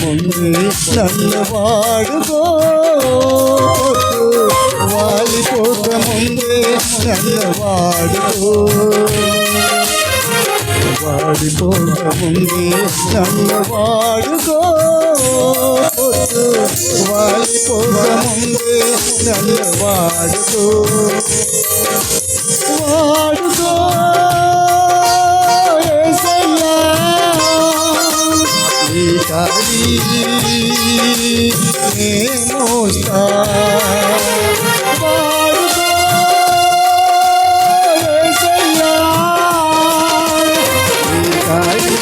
ముందే నన్ను వాడుకో వాలిపోక ముందే నన్ను వాడుకో వాడిపోక ముందే నన్ను వాడుకో వాలిపోక ముందే నన్ను వాడుకో వాడుకో కాడి నే మోస్తా వాడుకో యేసయ్యా ఈ కాడి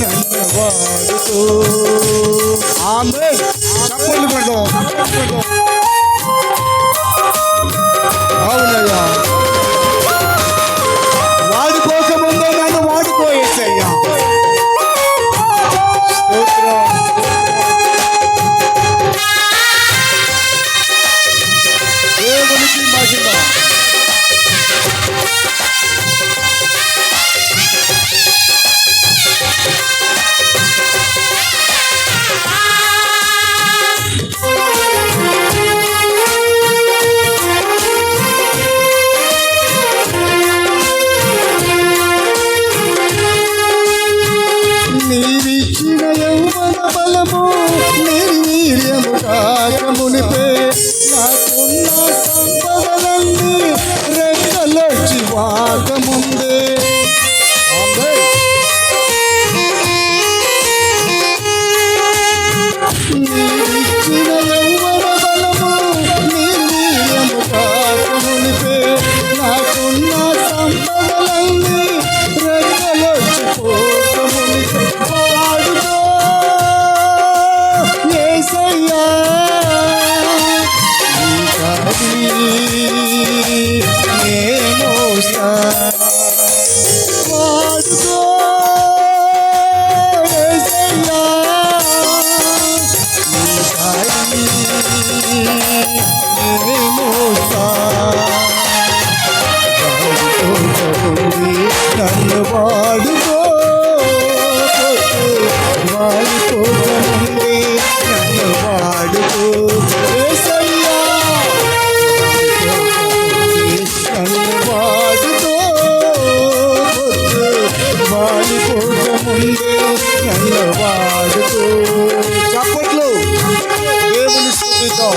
నన్ను ఆమె সাফল্য করে দাও వాడుకో వాడుకోకముందే నన్ను వాడుకో. యేసయ్యా నన్ను వాడుకో. వాడుకోకముందే నన్ను వాడుకో చప్పట్లు దేవుని స్తుతిద్దాం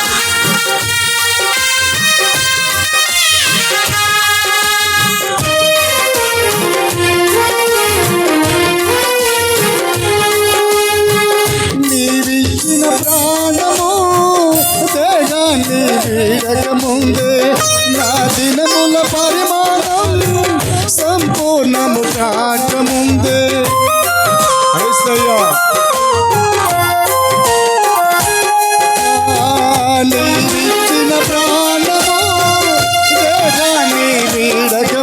ప్రాణము దేహాన్ని వీడక నా దినముల పరిమాణం సంపూర్ణము కాక ముందే యేసయ్యా నీవిచ్చిన ప్రాణము దేహాన్ని వీడక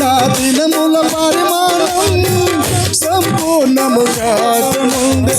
నా దినముల పరిమాణం సంపూర్ణము కాక ముందే